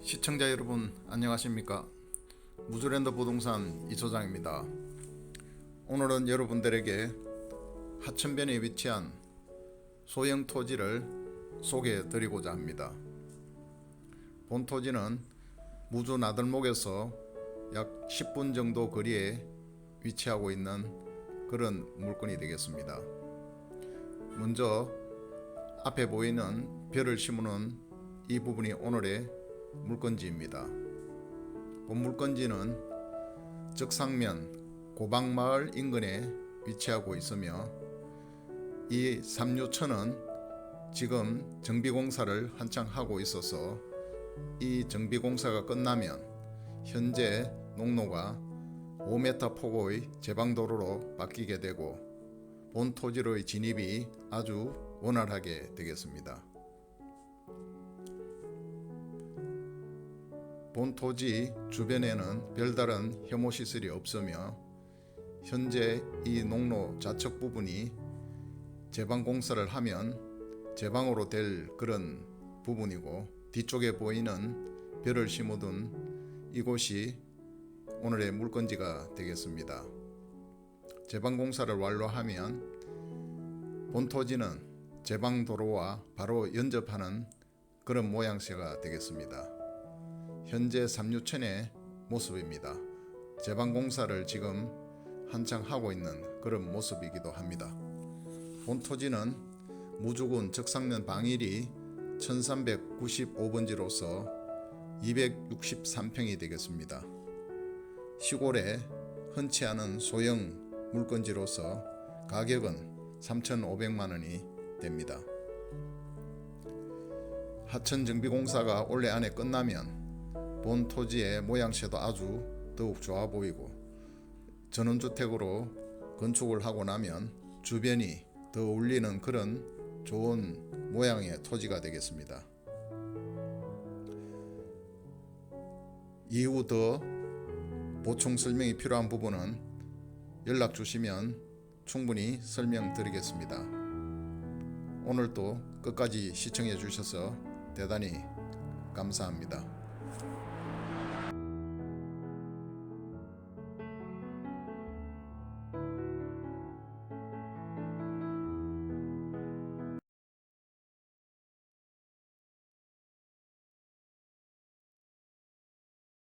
시청자 여러분 안녕하십니까? 무즈랜드 부동산 이소장입니다. 오늘은 여러분들에게 하천변에 위치한 소형 토지를 소개해 드리고자 합니다. 본 토지는 무주 나들목에서 약 10분 정도 거리에 위치하고 있는 그런 물건이 되겠습니다. 먼저 앞에 보이는 별을 심으는 이 부분이 오늘의 물건지입니다. 본 물건지는 적상면 고방마을 인근에 위치하고 있으며 이 삼류천은 지금 정비공사를 한창 하고 있어서 이 정비공사가 끝나면 현재 농로가 5m 폭의 제방도로로 바뀌게 되고 본 토지로의 진입이 아주 원활하게 되겠습니다. 본 토지 주변에는 별다른 혐오 시설이 없으며 현재 이 농로 좌측 부분이 제방 공사를 하면 제방으로 될 그런 부분이고 뒤쪽에 보이는 별을 심어둔 이곳이 오늘의 물건지가 되겠습니다. 제방 공사를 완료하면 본 토지는 제방 도로와 바로 연접하는 그런 모양새가 되겠습니다. 현재 삼류천의 모습입니다. 제방 공사를 지금 한창 하고 있는 그런 모습이기도 합니다. 본 토지는 무주군 적상면 방일이 1395번지로서 263평이 되겠습니다. 시골에 흔치 않은 소형 물건지로서 가격은 3,500만 원이 됩니다. 하천 정비공사가 올해 안에 끝나면 본 토지의 모양새도 아주 더욱 좋아 보이고 전원주택으로 건축을 하고 나면 주변이 더 어울리는 그런 좋은 모양의 토지가 되겠습니다. 이후 더 보충 설명이 필요한 부분은 연락 주시면 충분히 설명드리겠습니다. 오늘도 끝까지 시청해 주셔서 대단히 감사합니다.